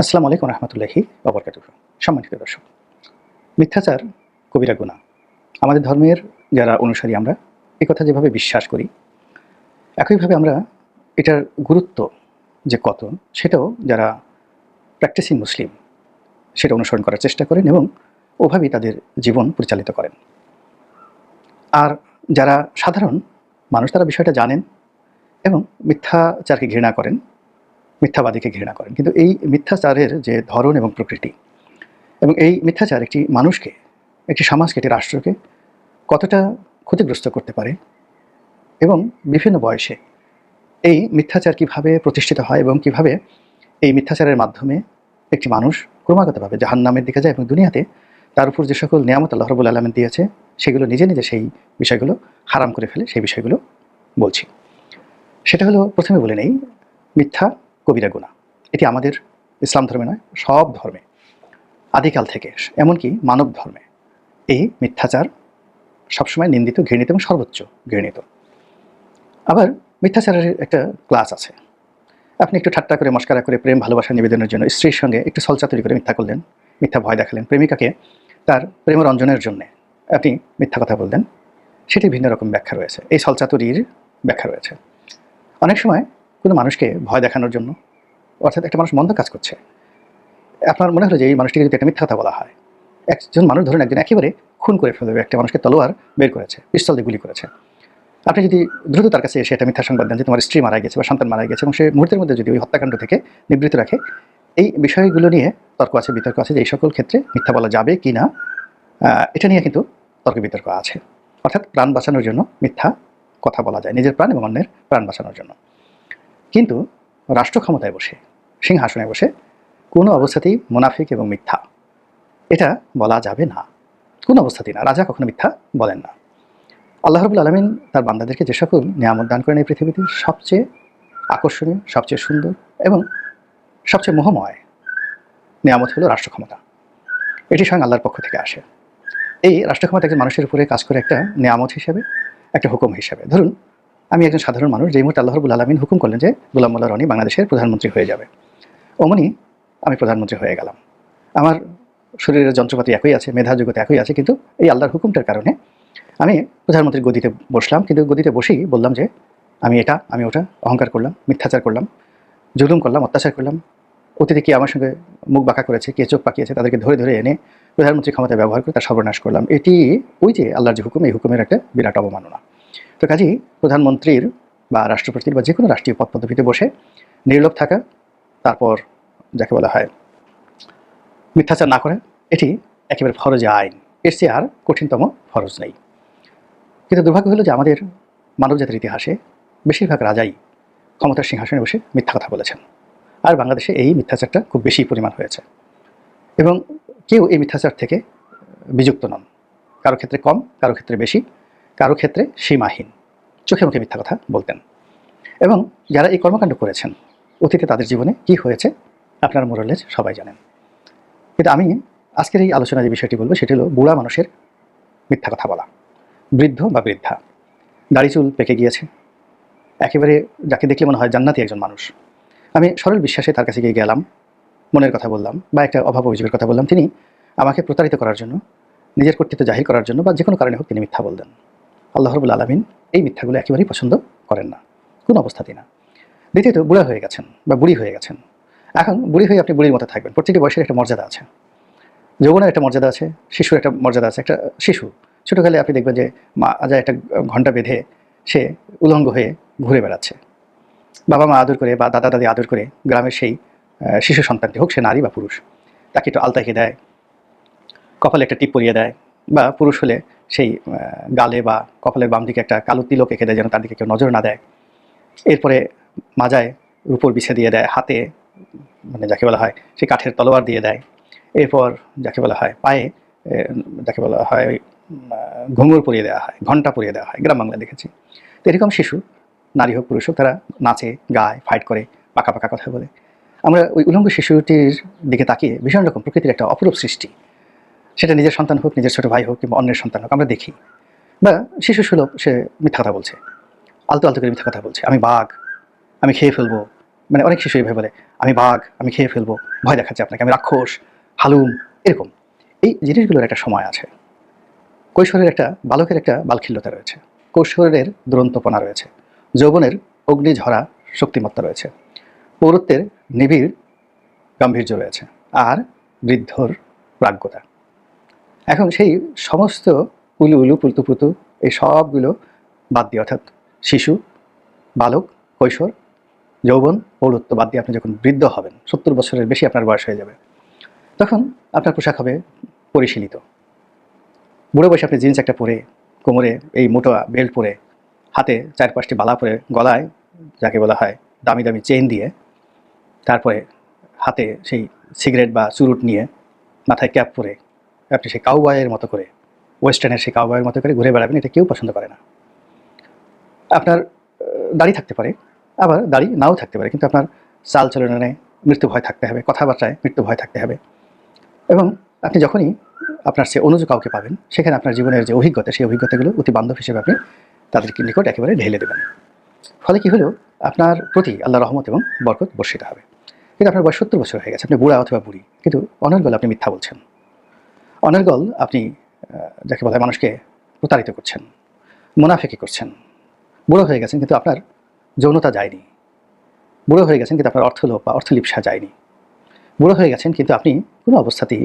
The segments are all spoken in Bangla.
আসসালামু আলাইকুম রহমতুল্লাহি অবরকাত সম্মানিত দর্শক, মিথ্যাচার কবিরা গুণা আমাদের ধর্মের যারা অনুসারী আমরা কথা যেভাবে বিশ্বাস করি, একইভাবে আমরা এটার গুরুত্ব যে কত সেটাও যারা প্র্যাকটিসিং মুসলিম সেটা অনুসরণ করার চেষ্টা করেন এবং ওভাবেই তাদের জীবন পরিচালিত করেন। আর যারা সাধারণ মানুষ, তারা বিষয়টা জানেন এবং মিথ্যাচারকে ঘৃণা করেন মিথ্যাবাদীকে ঘৃণা করেন। কিন্তু এই মিথ্যাচারের যে ধরন এবং প্রকৃতি, এবং এই মিথ্যাচার একটি মানুষকে, একটি সমাজকে, একটি রাষ্ট্রকে কতটা ক্ষতিগ্রস্ত করতে পারে এবং বিভিন্ন বয়সে এই মিথ্যাচার কীভাবে প্রতিষ্ঠিত হয় এবং কীভাবে এই মিথ্যাচারের মাধ্যমে একটি মানুষ ক্রমাগতভাবে জাহান নামের দিকে যায় এবং দুনিয়াতে তার উপর যে সকল নিয়ামত আল্লাহ রবুল আলমেন দিয়েছে, সেগুলো নিজে নিজে সেই বিষয়গুলো হারাম করে ফেলে, সেই বিষয়গুলো বলছি। সেটা হলো, প্রথমে বলে নেই, মিথ্যা কবিরা গুণা। এটি আমাদের ইসলাম ধর্মে নয়, সব ধর্মে। আদিকাল থেকে এমনকি মানব ধর্মে। এই মিথ্যাচার সবসময় নিন্দিত, ঘৃণিত এবং সর্বোচ্চ ঘৃণিত। আবার মিথ্যাচারের একটা ক্লাস আছে। আপনি একটু ঠাট্টা করে, মস্কারা করে, প্রেম, ভালোবাসা, নিবেদনের জন্য স্ত্রীর সঙ্গে একটু সলচাতুরি করে মিথ্যা করলেন, মিথ্যা ভয় দেখালেন। প্রেমিকাকে তার প্রেম রঞ্জনের জন্যে আপনি মিথ্যা কথা বললেন সেটি ভিন্ন রকম ব্যাখ্যা রয়েছে। এই সলচাতুরির ব্যাখ্যা রয়েছে। অনেক সময় কোনো মানুষকে ভয় দেখানোর জন্য, অর্থাৎ একটা মানুষ মন্দ কাজ করছে। আপনার মনে হলো যে এই মানুষটিকে যদি একটা মিথ্যা কথা বলা হয়, একজন মানুষ ধরুন একজন একেবারে খুন করে ফেলবে, একটা মানুষকে তলোয়ার বের করেছে, পিস্তল দিয়ে গুলি করেছে। আপনি যদি দ্রুত তার কাছে এসে একটা মিথ্যা সংবাদ দেন যে তোমার স্ত্রী মারা গেছে বা সন্তান মারা গেছে এবং সে মুহূর্তের মধ্যে যদি ওই হত্যাকাণ্ড থেকে নিবৃত্ত রাখে, এই বিষয়গুলো নিয়ে তর্ক আছে, বিতর্ক আছে যে এই সকল ক্ষেত্রে মিথ্যা বলা যাবে কি না এটা নিয়ে কিন্তু তর্ক বিতর্ক আছে। অর্থাৎ প্রাণ বাঁচানোর জন্য মিথ্যা কথা বলা যায়, নিজের প্রাণ এবং অন্যের প্রাণ বাঁচানোর জন্য। কিন্তু রাষ্ট্র ক্ষমতায় বসে, সিংহাসনে বসে কোনো অবস্থাতেই মুনাফিক এবং মিথ্যা। এটা বলা যাবে না। কোনো অবস্থাতেই না। রাজা কখনো মিথ্যা বলেন না। আল্লাহ রবুল আলমিন তার বান্দাদেরকে যে সকল নিয়ামত দান করেন এই পৃথিবীতে, সবচেয়ে আকর্ষণীয়, সবচেয়ে সুন্দর এবং সবচেয়ে মোহময় নিয়ামত হলো রাষ্ট্র ক্ষমতা। এটি স্বয়ং আল্লাহর পক্ষ থেকে আসে। এই রাষ্ট্র ক্ষমতা একজন মানুষের উপরে কাজ করে একটা নিয়ামত হিসেবে, একটা হুকুম হিসেবে। ধরুন আমি একজন সাধারণ মানুষ, যেই মুহূর্তে আল্লাহ রবুল আলমিন হুকুম করলেন যে, গোলাম মোল্লা রনি বাংলাদেশের প্রধানমন্ত্রী হয়ে যাবে। অমনি আমি প্রধানমন্ত্রী হয়ে গেলাম। আমার শরীরের যন্ত্রপাতি একই আছে, মেধা যোগ্যতা একই আছে, কিন্তু এই আল্লাহর হুকুমটার কারণে আমি প্রধানমন্ত্রীর গদিতে বসলাম, কিন্তু গদিতে বসেই বললাম যে, আমি এটা, আমি ওটা, অহংকার করলাম, মিথ্যাচার করলাম, জুলুম করলাম, অত্যাচার করলাম। অতীতে কি আমার সঙ্গে মুখ বাঁকা করেছে, কে চোখ পাকিয়েছে, তাদেরকে ধরে ধরে এনে প্রধানমন্ত্রী ক্ষমতা ব্যবহার করে তার সর্বনাশ করলাম। এটি ওই যে আল্লাহর যে হুকুম, এই হুকুমের একটা বিরাট অবমাননা। তো কাজেই প্রধানমন্ত্রীর বা রাষ্ট্রপতির বা যে কোনো রাষ্ট্রীয় পদ পদবিতে বসে নির্লোভ থাকা, তারপর যাকে বলা হয় মিথ্যাচার না করে, এটি একেবারে ফরজ আইন। এর চেয়ে আর কঠিনতম ফরজ নেই। কিন্তু দুর্ভাগ্য হলো যে আমাদের মানবজাতির ইতিহাসে বেশিরভাগ রাজাই ক্ষমতার সিংহাসনে বসে মিথ্যা কথা বলেছেন। আর বাংলাদেশে এই মিথ্যাচারটা খুব বেশি পরিমাণ হয়েছে। এবং কেউ এই মিথ্যাচার থেকে বিযুক্ত নন। কারও ক্ষেত্রে কম, কারও ক্ষেত্রে বেশি। কারও ক্ষেত্রে সীমাহীন। চোখে মুখে মিথ্যা কথা বলতেন। এবং যারা এই কর্মকাণ্ড করেছেন, অতীতে তাদের জীবনে কি হয়েছে, আপনার মোরালেজ সবাই জানেন। কিন্তু আমি আজকের এই আলোচনা যে বিষয়টি বলব, সেটি হলো বুড়া মানুষের মিথ্যা কথা বলা। বৃদ্ধ বা বৃদ্ধা, দাড়ি চুল পেকে গিয়েছে। একেবারে যাকে দেখলে মনে হয় জান্নাতি একজন মানুষ। আমি সরল বিশ্বাসে তার কাছে গিয়ে গেলাম, মনের কথা বললাম বা একটা অভাব অভিযোগের কথা বললাম। তিনি আমাকে প্রতারিত করার জন্য, নিজের কর্তৃত্ব জাহির করার জন্য বা যে কোনো কারণে হোক তিনি মিথ্যা বললেন আল্লাহ রবুল আলমিন এই মিথ্যাগুলো একেবারেই পছন্দ করেন না। কোনো অবস্থাতেই না। দ্বিতীয়ত, বুড়া হয়ে গেছেন বা বুড়ি হয়ে গেছেন। এখন বুড়ি হয়ে আপনি বুড়ির মতো থাকবেন। প্রত্যেকটি বয়সের একটা মর্যাদা আছে। যৌবনের একটা মর্যাদা আছে, শিশুর একটা মর্যাদা আছে। একটা শিশু, ছোটোকালে আপনি দেখবেন যে মা আজা একটা ঘণ্টা বেঁধে সে উলঙ্গ হয়ে ঘুরে বেড়াচ্ছে। বাবা মা আদর করে বা দাদা দাদি আদর করে গ্রামের সেই শিশু সন্তানটি হোক, সে নারী বা পুরুষ, তাকে একটু আলতা এঁকে দেয়, কপালে একটা টিপ পরিয়ে দেয় বা পুরুষ হলে সেই গালে বা কপালের বাম দিকে একটা কালো তিলক এঁকে দেয় যেন তার দিকে কেউ নজর না দেয়। এরপরে মাজায় উপর বিছে দিয়ে দেয়, হাতে মানে যাকে বলা হয়, সেই কাঠের তলোয়ার দিয়ে দেয়। এরপর যাকে বলা হয়, পায়ে যাকে বলা হয় ঘুঙুর পরিয়ে দেওয়া হয়, ঘণ্টা পরিয়ে দেওয়া হয়, গ্রাম বাংলা দেখেছি। তো এরকম শিশু, নারী হোক, পুরুষ হোক, তারা নাচে, গায় ফাইট করে, পাকা পাকা কথা বলে। আমরা ওই উলঙ্গ শিশুটির দিকে তাকিয়ে ভীষণ রকম প্রকৃতির একটা অপরূপ সৃষ্টি। সেটা নিজের সন্তান হোক, নিজের ছোট ভাই হোক কিংবা অন্যের সন্তান হোক, আমরা দেখি। বা শিশু সুলভ, সে মিথ্যা কথা বলছে। আলতো আলতো করে মিথ্যা কথা বলছে। আমি বাঘ, আমি খেয়ে ফেলব। মানে অনেক শিশু এইভাবে বলে, আমি বাঘ, আমি খেয়ে ফেলব, ভয় দেখাচ্ছে আপনাকে, আমি রাক্ষস, হালুম, এরকম। এই জিনিসগুলোর একটা সময় আছে। কৈশোরের একটা, বালকের একটা বালখিল্যতা রয়েছে। কৈশোরের দুরন্তপনা রয়েছে। যৌবনের অগ্নিঝরা শক্তিমত্তা রয়েছে। পৌরত্বের নিবিড় গাম্ভীর্য রয়েছে। আর বৃদ্ধর প্রাজ্ঞতা। এখন সেই সমস্ত উলু উলু, পুলতু পুতু এই সবগুলো বাদ দিয়ে, অর্থাৎ শিশু, বালক, কৈশোর, যৌবন, পৌরত্ব বাদ দিয়ে আপনি যখন বৃদ্ধ হবেন, সত্তর বছরের বেশি আপনার বয়স হয়ে যাবে, তখন আপনার পোশাক হবে পরিশীলিত। বুড়ো বয়সে আপনি জিন্স একটা পরে, কোমরে এই মোটো বেল্ট পরে, হাতে চার পাঁচটি বালা পরে গলায়, যাকে বলা হয় দামি দামি চেন দিয়ে, তারপরে হাতে সেই সিগারেট বা চুরুট নিয়ে, মাথায় ক্যাপ পরে আপনি সেই কাউবয়ের মতো করে ওয়েস্টার্নের সেই কাউবয়ের মতো করে ঘুরে বেড়াবেন, এটা কেউ পছন্দ করে না। আপনার দাড়ি থাকতে পারে, আবার দাড়ি নাও থাকতে পারে, কিন্তু আপনার চাল চলনে মৃত্যু ভয় থাকতে হবে, কথাবার্তায় মৃত্যু ভয় থাকতে হবে। এবং আপনি যখনই আপনার সে অনুজ কাউকে পাবেন, সেখানে আপনার জীবনের যে অভিজ্ঞতা, সেই অভিজ্ঞতাগুলো অতি বান্ধব হিসেবে আপনি তাদেরকে নিকট একেবারে ঢেলে দেবেন। ফলে কি হলো? আপনার প্রতি আল্লাহ রহমত এবং বরকত বর্ষিত হবে। কিন্তু আপনার বয়স সত্তর বছর হয়ে গেছে, আপনি বুড়া অথবা বুড়ি, কিন্তু অনর্গল আপনি মিথ্যা বলছেন। অনর্গল আপনি যাকে বলে মানুষকে প্রতারিত করছেন, মুনাফেকি করছেন, বুড়ো হয়ে গেছেন কিন্তু আপনার যৌনতা যায়নি, বুড়ো হয়ে গেছেন কিন্তু আপনার অর্থলোভ বা অর্থলিপসা যায়নি, বুড়ো হয়ে গেছেন কিন্তু আপনি কোনো অবস্থাতেই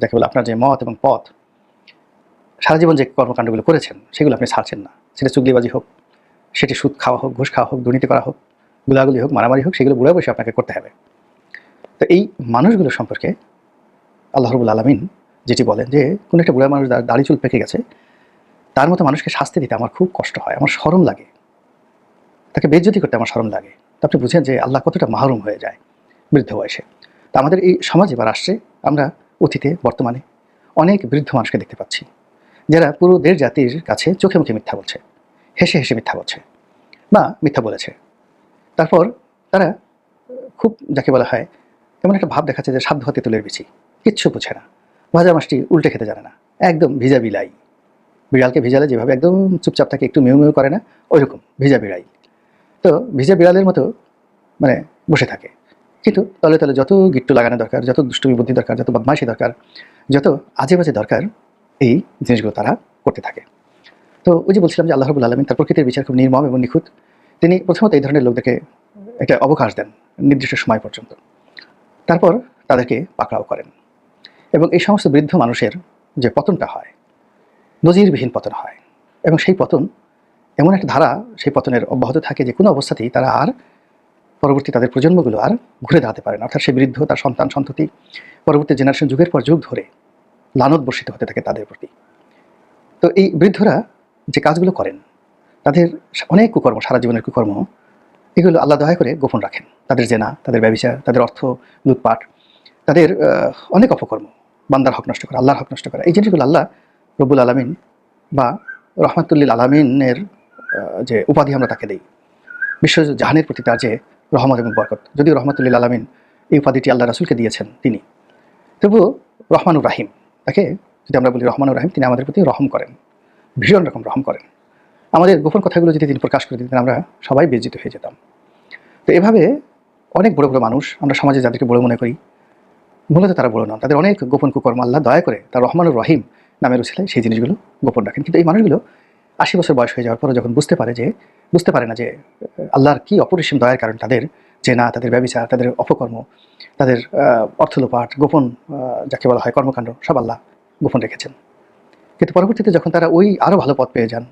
যাকে বলে আপনার যে মত এবং পথ, সারা জীবন যে কর্মকাণ্ডগুলো করেছেন, সেগুলো আপনি ছাড়ছেন না। সেটা চুগলিবাজি হোক, সেটি সুদ খাওয়া হোক, ঘুষ খাওয়া হোক, দুর্নীতি করা হোক, গুলাগুলি হোক, মারামারি হোক, সেগুলো বুড়ো বসে আপনাকে করতে হবে। তো এই মানুষগুলো সম্পর্কে আল্লাহ রবুল আলমিন যেটি বলেন যে, কোনো একটা বুড়া মানুষ দাড়ি চুল পেকে গেছে, তার মতো মানুষকে শাস্তি দিতে আমার খুব কষ্ট হয়, আমার সরম লাগে। তাকে বেজ্জতি করতে আমার সরম লাগে। তো আপনি বুঝেন যে, আল্লাহ কতটা মাহরুম হয়ে যায় বৃদ্ধ বয়সে। তো আমাদের এই সমাজে বা রাষ্ট্রে আমরা অতীতে, বর্তমানে অনেক বৃদ্ধ মানুষকে দেখতে পাচ্ছি, যারা পুরো দেশ জাতির কাছে চোখে মুখে মিথ্যা বলছে, হেসে হেসে মিথ্যা বলছে, বা মিথ্যা বলেছে। তারপর তারা খুব, যাকে বলা হয় এমন একটা ভাব দেখাচ্ছে যে সাধ্য হাতে তুলের বিচি কিচ্ছু বুঝে না। ভাজা মাছটি উল্টে খেতে জানে না। একদম ভিজা বিলাই। বিড়ালকে ভিজালে যেভাবে একদম চুপচাপ থাকে, একটু মেউ মেউ করে না, ওইরকম ভিজা বিড়াই তো ভিজা বিড়ালের মতো মানে বসে থাকে। কিন্তু তলে তলে যত গিট্টু লাগানো দরকার, যত দুষ্টুমি বুদ্ধি দরকার, যত বদমাইশি দরকার, যত আজে বাজে দরকার, এই জিনিসগুলো তারা করতে থাকে। তো ওই যে বলছিলাম যে আল্লাহ রবুল আলমিন তার প্রকৃতির বিচার খুব নির্মম এবং নিখুঁত। তিনি প্রথমত এই ধরনের লোকদেরকে একটা অবকাশ দেন, নির্দিষ্ট সময় পর্যন্ত। তারপর তাদেরকে পাকড়াও করেন। এবং এই সমস্ত বৃদ্ধ মানুষের যে পতনটা হয়, নজিরবিহীন পতন হয়, এবং সেই পতন, এমন একটা ধারা সেই পতনের অব্যাহত থাকে যে কোনো অবস্থাতেই তারা আর পরবর্তী তাদের প্রজন্মগুলো আর ঘুরে দাঁড়াতে পারে না। অর্থাৎ সেই বৃদ্ধ, তার সন্তান, সন্ততি পরবর্তী জেনারেশন যুগের পর যুগ ধরে লানত বর্ষিত হতে থাকে তাদের প্রতি। তো এই বৃদ্ধরা যে কাজগুলো করেন, তাদের অনেক কুকর্ম, সারা জীবনের কুকর্ম, এগুলো আল্লাহ দয়া করে গোপন রাখেন। তাদের জেনা, তাদের ব্যবসা তাদের অর্থ, লুটপাট, তাদের অনেক অপকর্ম। বান্দার হক নষ্ট করা, আল্লাহর হক নষ্ট করা। এই জিনিসগুলো আল্লাহ রবুল আলমিন বা রহমাতুল্লিল আলমিনের যে উপাধি আমরা তাকে দিই। বিশ্ব জাহানের প্রতি তার যে রহমত এবং বরকত। যদিও রহমতুল্লিল আলমিন এই উপাধিটি আল্লাহ রাসুলকে দিয়েছেন তিনি। তবুও রহমানুর রাহিম, তাকে যদি আমরা বলি রহমানুর রাহিম, তিনি আমাদের প্রতি রহম করেন। ভীষণ রকম রহম করেন। আমাদের গোপন কথাগুলো যদি তিনি প্রকাশ করে দিতেন, আমরা সবাই বেজ্জিত হয়ে যেতাম। তো এভাবে অনেক বড় বড় মানুষ, আমরা সমাজে যাদেরকে বড় মনে করি মূলত তারা বড় নন তাদের অনেক গোপন কুকর্ম আল্লাহ দয়া করে তার রহমানুর রহিম নামের উচিলায় সেই জিনিসগুলো গোপন রাখেন। কিন্তু এই মানুষগুলো আশি বছর বয়স হয়ে যাওয়ার পরে যখন বুঝতে পারে যে, বুঝতে পারে না যে, আল্লাহর কি অপরিসীম দয়ার কারণ তাদের, যে না, তাদের ব্যবচার, তাদের অপকর্ম, তাদের অর্থলোপাট, গোপন যাকে বলা হয় কর্মকাণ্ড, সব আল্লাহ গোপন রেখেছেন। কিন্তু পরবর্তীতে যখন তারা ওই আরও ভালো পথ পেয়ে যান,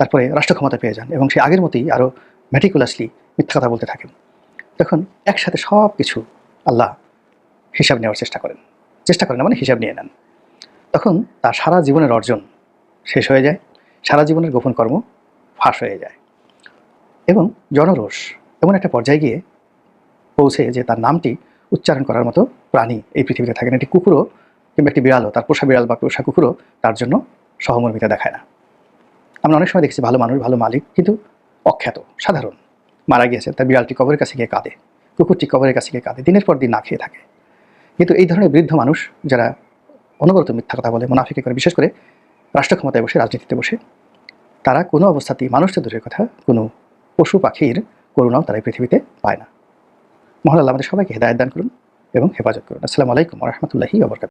তারপরে রাষ্ট্র ক্ষমতা পেয়ে যান এবং সেই আগের মতোই আরও ম্যাটিকুলাসলি মিথ্যা কথা বলতে থাকেন, তখন একসাথে সব কিছু আল্লাহ হিসাব নেওয়ার চেষ্টা করেন। চেষ্টা করেন মানে হিসাব নিয়ে নেন। তখন তার সারা জীবনের অর্জন শেষ হয়ে যায়, সারা জীবনের গোপন কর্ম ফাঁস হয়ে যায় এবং জনরোষ এমন একটা পর্যায়ে গিয়ে পৌঁছে যে তার নামটি উচ্চারণ করার মতো প্রাণী এই পৃথিবীতে থাকে না। একটি কুকুরও কিংবা একটি বিড়ালও, তার পোষা বিড়াল বা পোষা কুকুরও তার জন্য সহমর্মিতা দেখায় না। আমরা অনেক সময় দেখছি ভালো মানুষ, ভালো মালিক কিন্তু অখ্যাত, সাধারণ। মারা গিয়েছে, তার বিড়ালটি কবরের কাছে গিয়ে কাঁদে, কুকুরটি কবরের কাছে গিয়ে কাঁদে, দিনের পর দিন না খেয়ে থাকে। কিন্তু এই ধরনের বৃদ্ধ মানুষ যারা অনবরত মিথ্যা কথা বলে, মুনাফিকে করে, বিশেষ করে রাষ্ট্র ক্ষমতায় বসে, রাজনীতিতে বসে, তারা কোনো অবস্থাতেই মানুষটা দূরের কথা, কোনো পশু পাখির করুণাও তারা পৃথিবীতে পায় না। মহান আল্লাহ আমাদের সবাইকে হেদায়ত দান করুন এবং হেফাজত করুন। আসসালামু আলাইকুম রহমতুল্লাহি আবরকাত